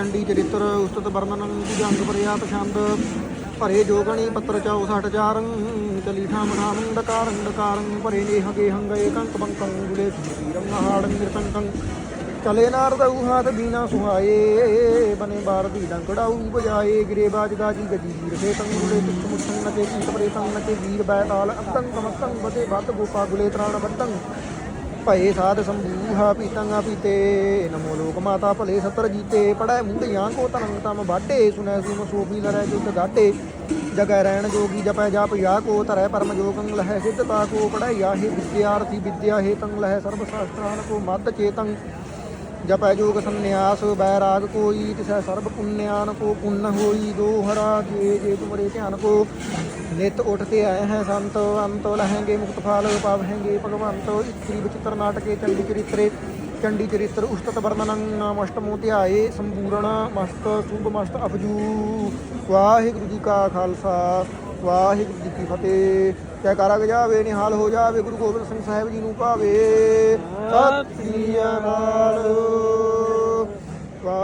ਚੰਡੀ ਚਰਿੱਤਰ ਉਸਤਤ ਵਰਣਨ ਦੀ ਜੰਗ ਪਰਿਆ ਪਛੰਦ ਭਰੇ ਜੋਗਣੀ ਪੱਤਰ ਚਾਉ ਸਠ ਚਾਰੰ, ਚਲੀ ਠਾਮ ਡਕਾਰੰ ਡਕਾਰੰ ਭਰੇ ਨੇ ਹਗੇ ਹੰਗੇ ਕੰਕ ਬੰਕੰ ਗੁਲੇ ਤੀਰੰ ਹਾੜੰ ਨਿਰਤੰਕੰ ਚਲੇ ਨਾਰਦ ਹਾਥ ਬੀਨਾ ਸੁਹਾਏ, ਬਨੇ ਬਾਰ ਦੀ ਡੰਕੜਾਉ ਬਜਾਏ, ਗਿਰੇ ਬਾਜ ਗਾਜੀ ਗਜੀ ਵੀਰ ਫੇ ਤੰਗ ਗੁਲੇ ਤੁਛ ਮੁਛੰ ਨਕੇ ਕੀਤ ਪਰੇ ਤੰਗ ਨਕੇ ਵੀਰ ਬੈਤਾਲ ਅੰਤੰ ਕਮਤੰ ਬਤੇ ਬਤ ਗੋਪਾ ਗੁਲੇ ਤਰਾਣ ਬੰਤੰ ਭਏ ਸਾਧ ਸੰਭੂਹਾ ਪੀਤੰਗਾ ਪੀਤੇ, ਨਮੋ ਲੋਕ ਮਾਤਾ ਭਲੇ ਸਤਰ ਜੀਤੇ ਪੜੈ ਮੁੰਡਿਆਂ ਕੋ ਤਰੰਗ ਤਮ ਬਾਡੇ ਸੁਨੈ ਸੁਮ ਸੋਪੀ ਲਰੈ ਜੁਤ ਗਾਡੇ ਜਗੈ ਰਹਿਣ ਜੋਗੀ ਜਪੈ ਜਾਪ ਯਾ ਕੋ ਤਰੈ ਪਰਮ ਜੋਗੰ ਲਹੈ ਸਿੱਧਤਾ ਕੋ ਪੜਾਈਆ ਹੈ ਵਿਦਿਆਰਥੀ ਵਿਦਿਆ ਹੇ ਤੰਗ ਲਹੈ ਸਰਬ ਸ਼ਾਸਤਰਾਨ ਕੋ ਮਤ ਚੇਤੰ। ਜਪੈ ਜੋਗ ਸੰਨਿਆਸ, ਬੈਰਾਗ ਕੋਈ, ਤਿਸੈ ਸਰਬ ਪੁੰਨਿਆਨ ਕੋ ਪੁੰਨ ਹੋਈ ਦੋਹਰਾ ਜੇ ਜੇ ਤੁਮਰੇ ਧਿਆਨ ਕੋ। ਨਿਤ ਉੱਠਤੇ ਆਏ ਹੈ ਸੰਤ, ਅੰਤ ਲਹੇਂਗੇ ਮੁਕਤ ਫਲ, ਪਾਵਹਿੰਗੇ ਭਗਵੰਤ, ਇਤਰੀ ਵਿਚਿਤ੍ਰ ਨਾਟਕੇ, ਚੰਡੀ ਚਰਿਤਰੇ, ਚੰਡੀ ਚਰਿਤ੍ਰ ਉਸਤਤ ਵਰਣਨੰ ਅਸ਼ਟਮੋ ਧਿਆਏ ਸੰਪੂਰਨ ਮਸਤ, ਸੁਭ ਮਸਤ ਅਫਜੂ। ਵਾਹਿਗੁਰੂ ਜੀ ਕਾ ਖਾਲਸਾ, ਵਾਹਿਗੁਰੂ ਜੀ ਕੀ ਫਤਿਹ। ਜੈਕਾਰਾ ਗਜਾਵੇ ਨਿਹਾਲ ਹੋ ਜਾਵੇ, ਗੁਰੂ ਗੋਬਿੰਦ ਸਿੰਘ ਸਾਹਿਬ ਜੀ ਨੂੰ ਭਾਵੇ। ਸਤਿ ਸ੍ਰੀ ਅਕਾਲ।